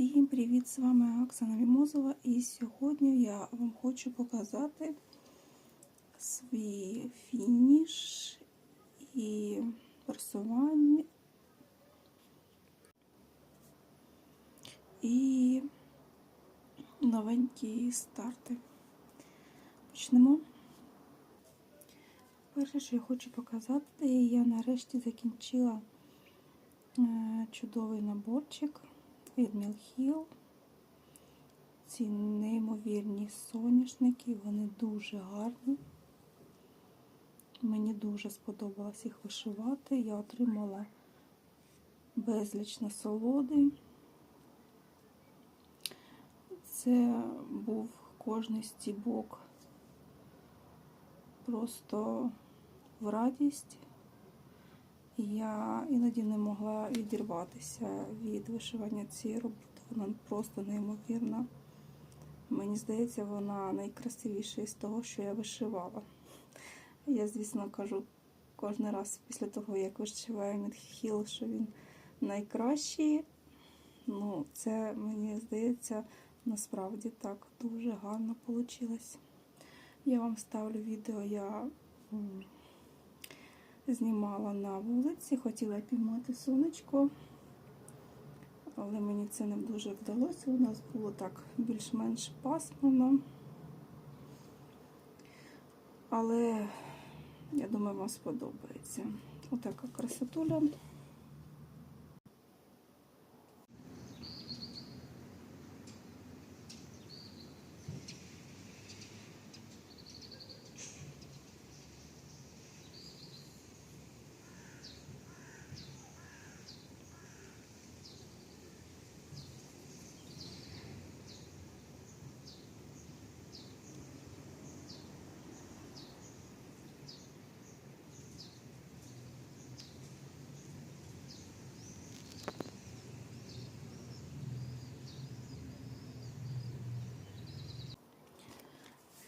Всім привіт! З вами Оксана Мімозова і сьогодні я вам хочу показати свій фініш і просування і новенькі старти. Почнемо. Перше, що я хочу показати, я нарешті закінчила е, чудовий наборчик від Мілхіл. Ці неймовірні соняшники, вони дуже гарні. Мені дуже сподобалось їх вишивати. Я отримала безліч насолоди. Це був кожний стібок просто в радість. Я іноді не могла відірватися від вишивання цієї роботи. Вона просто неймовірна. Мені здається, вона найкрасивіша із того, що я вишивала. Я, звісно, кажу кожен раз після того, як вишиваю Мідхіл, що він найкращий. Ну, це, мені здається, насправді так дуже гарно вийшло. Я вам ставлю відео, я знімала на вулиці, хотіла піймати сонечко, але мені це не дуже вдалося. У нас було так більш-менш пасмурно. Але я думаю, вам сподобається. Отака красотуля.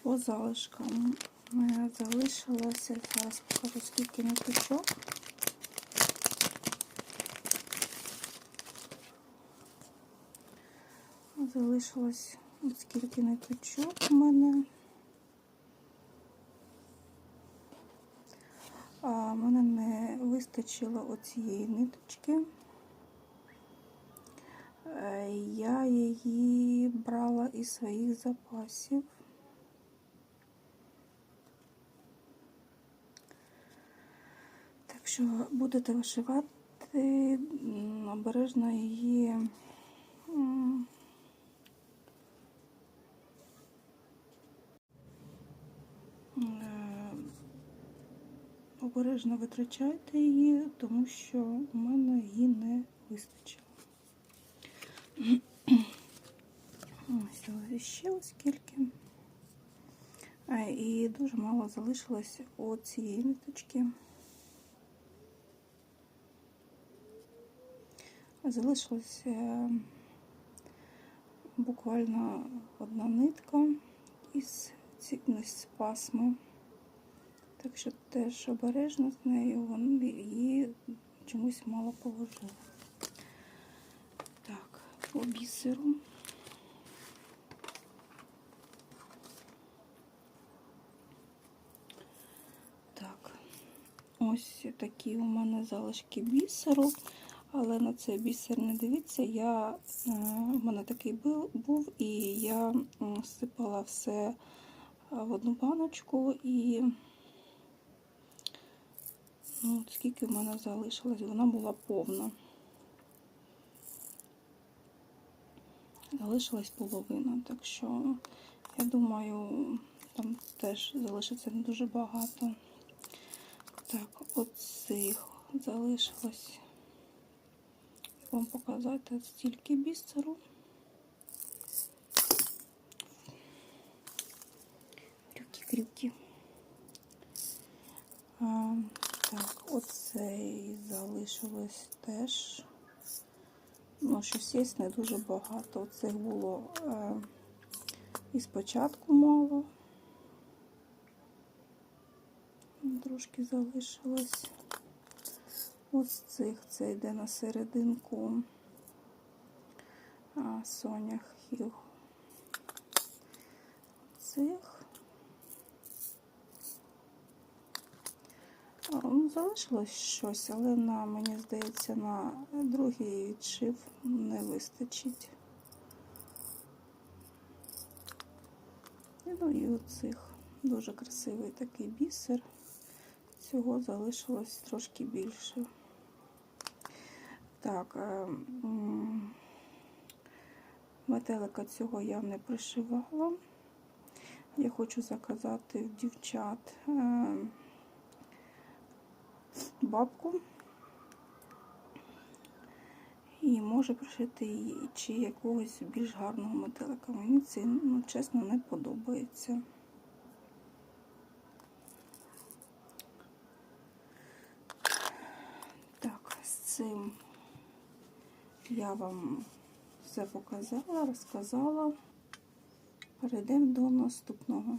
По залишкам залишилося, зараз покажу скільки ниточок. Залишилось скільки ниточок у мене. А мене не вистачило оцієї ниточки. Е, Я її брала із своїх запасів. Якщо будете вишивати, обережно її е, обережно витрачайте її, тому що у мене її не вистачило. Ось ще ось скільки. А, І дуже мало залишилось оцієї ниточки. Залишилася е, буквально одна нитка із ці- пасми. Так що теж обережно з нею вон- її чомусь мало положила. Так, по бісеру. Так, ось такі у мене залишки бісеру. Але на цей бісер не дивіться, я, е, у мене такий був, і я сипала все в одну баночку і ну, от скільки в мене залишилось, вона була повна. Залишилась половина, так що я думаю, там теж залишиться не дуже багато. Так, оцих залишилось вам показати стільки бісеру. Крюки-крюки. Так, оцей залишилось теж. Ну, щось є не дуже багато. Оцих було е, і спочатку мало. Трошки залишилось. Ось цих це йде на серединку а, Соня Цих. Ну, Залишилось щось, але на, мені здається, на другий відшив не вистачить. Ну і оцих дуже красивий такий бісер. Цього залишилось трошки більше. Так, е, метелика цього я не пришивала. Я хочу заказати в дівчат е, бабку. І може пришити її чи якогось більш гарного метелика. Мені це, ну, чесно, не подобається. Так, з цим я вам все показала, розказала. Перейдемо до наступного.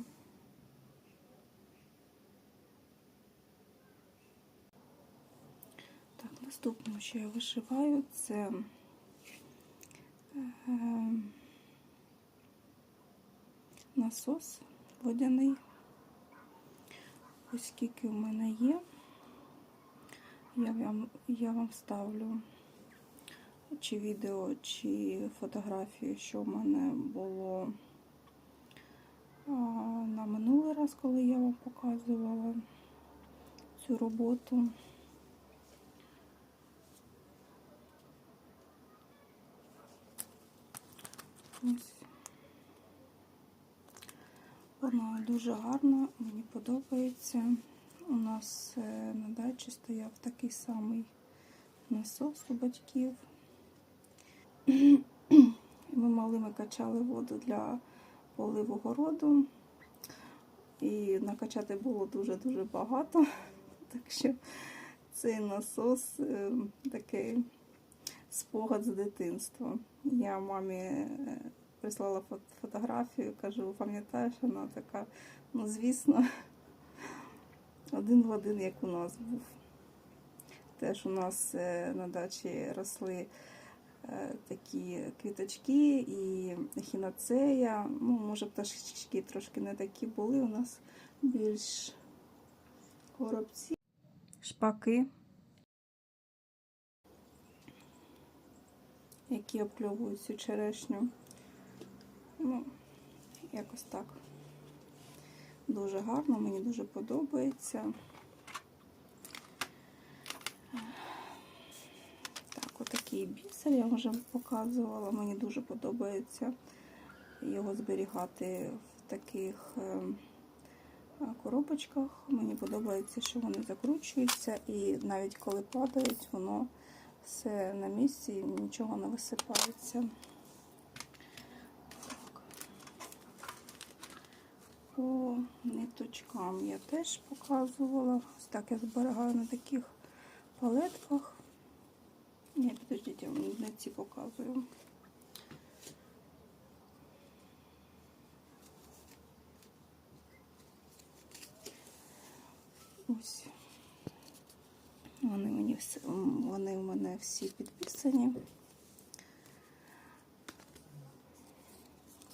Так, наступне, що я вишиваю, це е, насос водяний. Ось скільки в мене є. Я вам, я вам ставлю чи відео, чи фотографії, що в мене було на минулий раз, коли я вам показувала цю роботу. Вона дуже гарна, мені подобається. У нас е, на дачі стояв такий самий насос у батьків. Ми малими качали воду для поливу городу. І накачати було дуже-дуже багато. Так що цей насос е, такий спогад з дитинства. Я мамі е, прислала фотографію, кажу, пам'ятаєш, вона така, ну звісно, один в один, як у нас був. Теж у нас е, на дачі росли такі квіточки і хіноцея. Ну, може, пташечки трошки не такі були, у нас більш горобці. Шпаки, які обкльовують цю черешню. Ну, якось так. Дуже гарно, мені дуже подобається. Так, отакий бісер я вже показувала. Мені дуже подобається його зберігати в таких е, коробочках. Мені подобається, що вони закручуються, і навіть коли падають, воно все на місці, нічого не висипається. По ниточкам я теж показувала. Ось так я зберігаю на таких палетках. Ні, підождіть, я вам не ці показую. Ось. Вони мені всі, вони в мене всі підписані.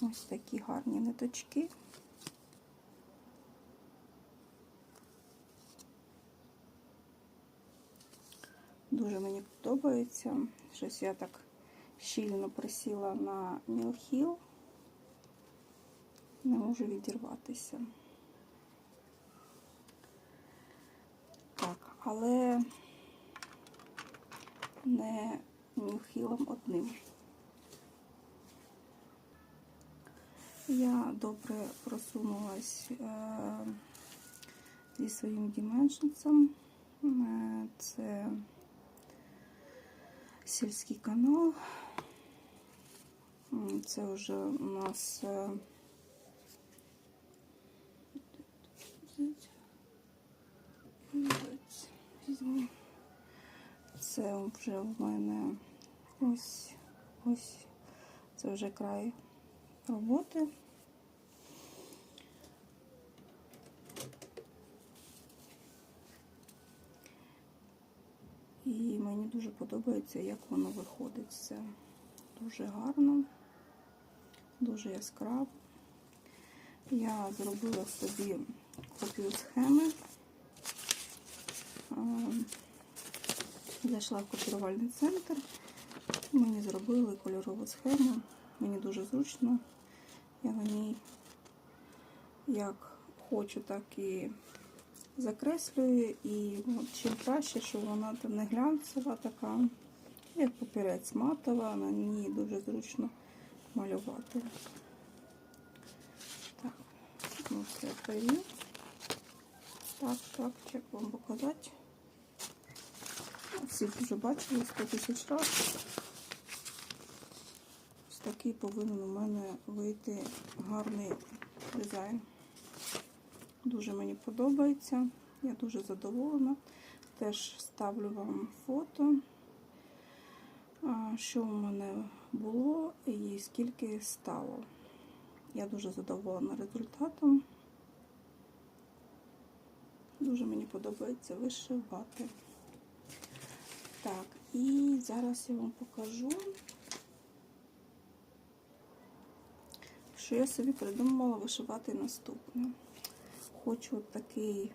Ось такі гарні ниточки. Дуже мені подобається. Щось я так щільно присіла на Мілхіл. Не можу відірватися. Так, але не Мілхілом одним. Я добре просунулась е, зі своїм. Е, Це сільський канал. Це вже у нас е. Це вже в мене ось ось це вже край роботи. І мені дуже подобається, як воно виходить все. Дуже гарно. дуже яскраво. Я зробила собі копію схеми. Зайшла в копірувальний центр. Мені зробили кольорову схему. Мені дуже зручно. Я на ній як хочу, так і закреслюю. І от чим краще, що вона там не глянцева така, як папірець матова, на ній дуже зручно малювати. Так, ну це привів. Так, так, як вам показати. Всі вже бачили 100 тисяч разів. Ось такий повинен у мене вийти гарний дизайн. Дуже мені подобається. Я дуже задоволена. Теж ставлю вам фото, що у мене було і скільки стало. Я дуже задоволена результатом. Дуже мені подобається вишивати. Так, і зараз я вам покажу, що я собі придумала вишивати наступне. Хочу такий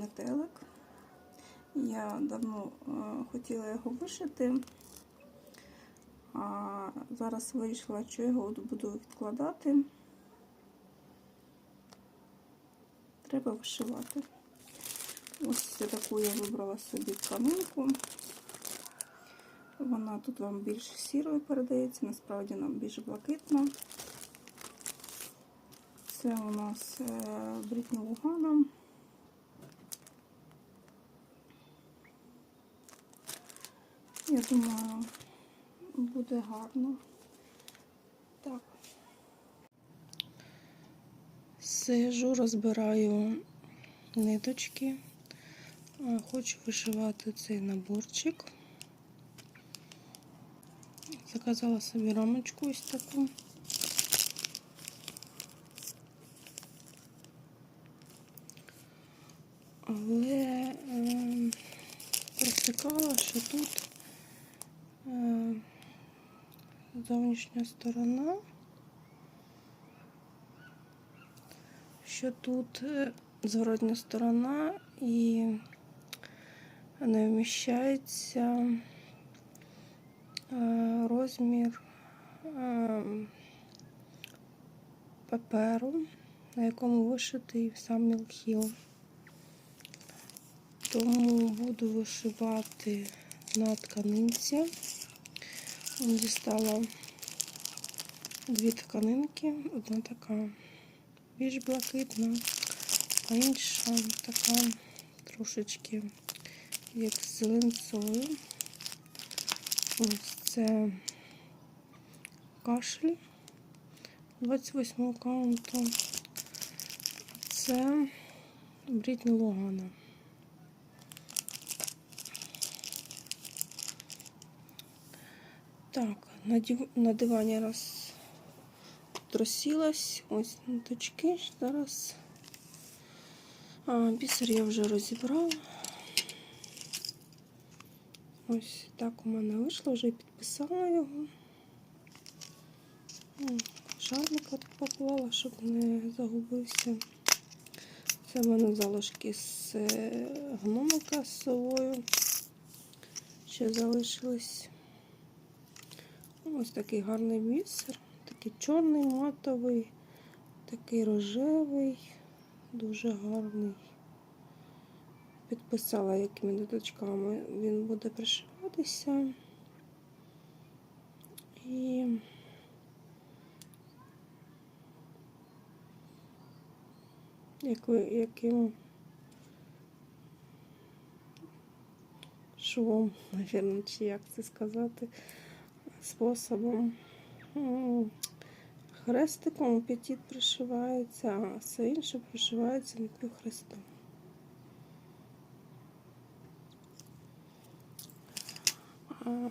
метелик. Я давно е, хотіла його вишити, а зараз вирішила, що його буду відкладати. Треба вишивати. Ось таку я вибрала собі тканинку. Вона тут вам більш сірою передається, насправді нам більш блакитна. Це у нас е, Брітні Лугана. Я думаю, буде гарно. Так. Сижу, розбираю ниточки. Хочу вишивати цей наборчик. Заказала собі рамочку ось таку. Але е, що тут е, зовнішня сторона, що тут е, зворотня сторона і не вміщається е, розмір е, паперу, на якому вишитий сам мілхіл. Тому буду вишивати на тканинці. Дістала дві тканинки, одна така більш блакитна, а інша така трошечки як з зеленцою. Ось це кашель 28 каунту. Це Брітні Логана. Так, на, див... на дивані раз розсілась. Ось ниточки. Зараз а, бісер я вже розібрала. Ось так у мене вийшло, вже підписала його. Шарника тут поклала, щоб не загубився. Це в мене залишки з е, гномика з совою. Ще залишилось. Ось такий гарний бісер. Такий чорний, матовий, такий рожевий, дуже гарний. Підписала, якими ниточками він буде пришиватися. І яким швом, мабуть, чи як це сказати, способом. Хрестиком петіт пришивається, а все інше пришивається мікрохрестом. А,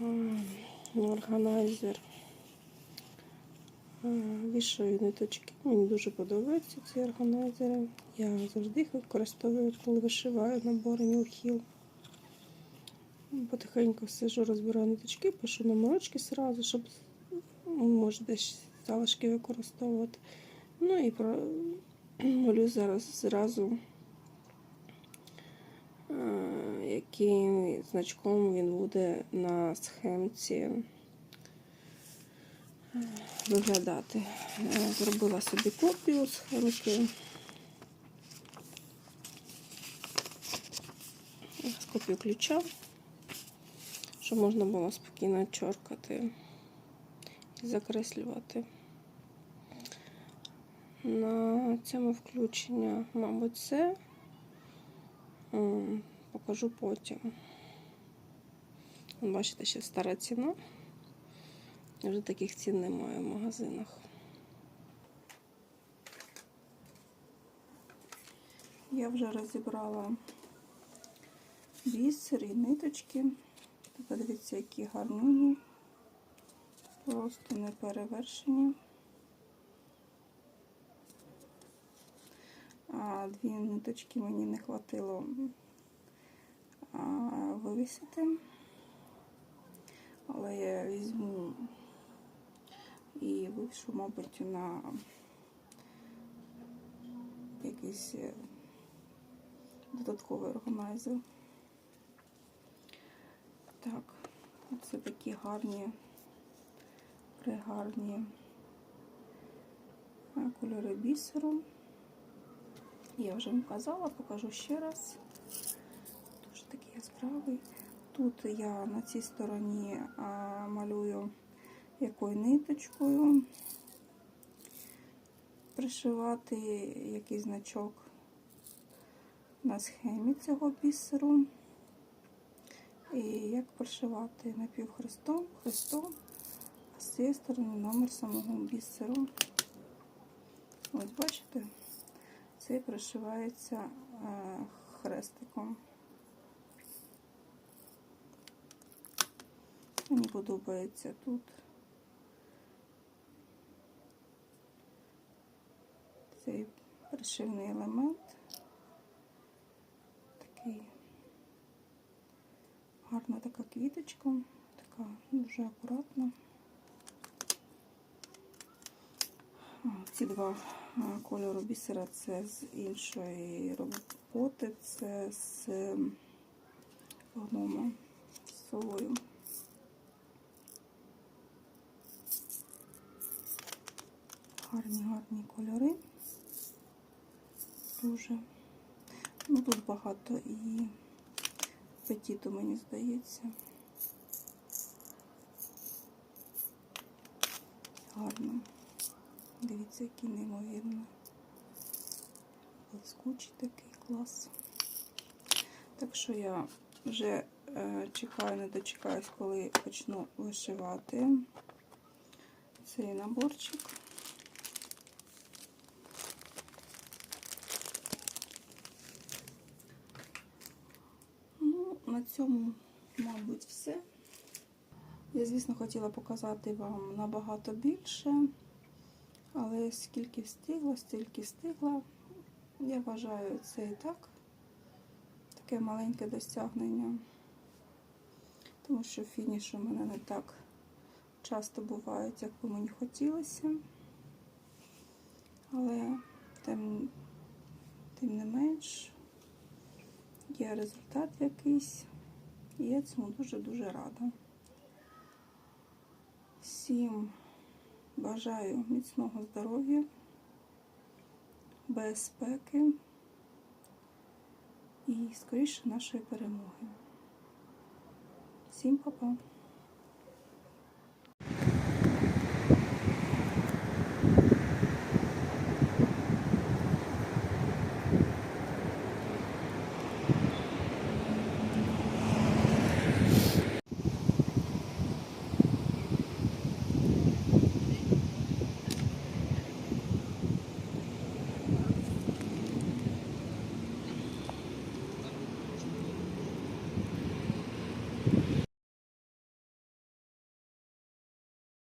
Органайзер. Вішаю ниточки. Мені дуже подобаються ці органайзери. Я завжди їх використовую, коли вишиваю набори Нюхіл. Потихеньку сижу, розбираю ниточки, пишу номерочки сразу, щоб може десь залишки використовувати. Ну і про... молю зараз зразу, е, яким значком він буде на схемці е, виглядати. Е, Зробила собі копію схемки. Копію ключа, щоб можна було спокійно чоркати і закреслювати. На цьому включення, мабуть. М, Покажу потім. Бачите, ще стара ціна. Вже таких цін немає в магазинах. Я вже розібрала бісер і ниточки. Подивіться, які гарні. Просто не перевершені. А дві ниточки мені не хватило вивісити. Але я візьму і вивішу, мабуть, на якийсь е, додатковий органайзер. Так, це такі гарні, пригарні кольори бісеру. Я вже вам казала, покажу ще раз. Дуже такий яскравий. Тут я на цій стороні а, малюю якою ниточкою пришивати який значок на схемі цього бісеру. І як пришивати напівхрестом, хрестом, а з цієї сторони номер самого бісеру. Ось бачите, цей пришивається е, хрестиком. Мені подобається тут цей пришивний елемент. Такий гарна така квіточка, така дуже акуратна. Ці два кольори бісера це з іншої роботи, це з гнома з совою. Гарні, гарні кольори. Дуже. Ну, тут багато і петіту, мені здається. Гарно. Дивіться, який неймовірно. Блискучий такий клас. Так що я вже е, чекаю, не дочекаюсь, коли почну вишивати цей наборчик. Ну, на цьому, мабуть, все. Я, звісно, хотіла показати вам набагато більше, але скільки встигла, стільки встигла. Я вважаю це і так таке маленьке досягнення, тому що фініші у мене не так часто бувають, як би мені хотілося. Але тим, тим не менш є результат якийсь, і я цьому дуже-дуже рада. Всім бажаю міцного здоров'я, безпеки і скоріше нашої перемоги. Всім па-па!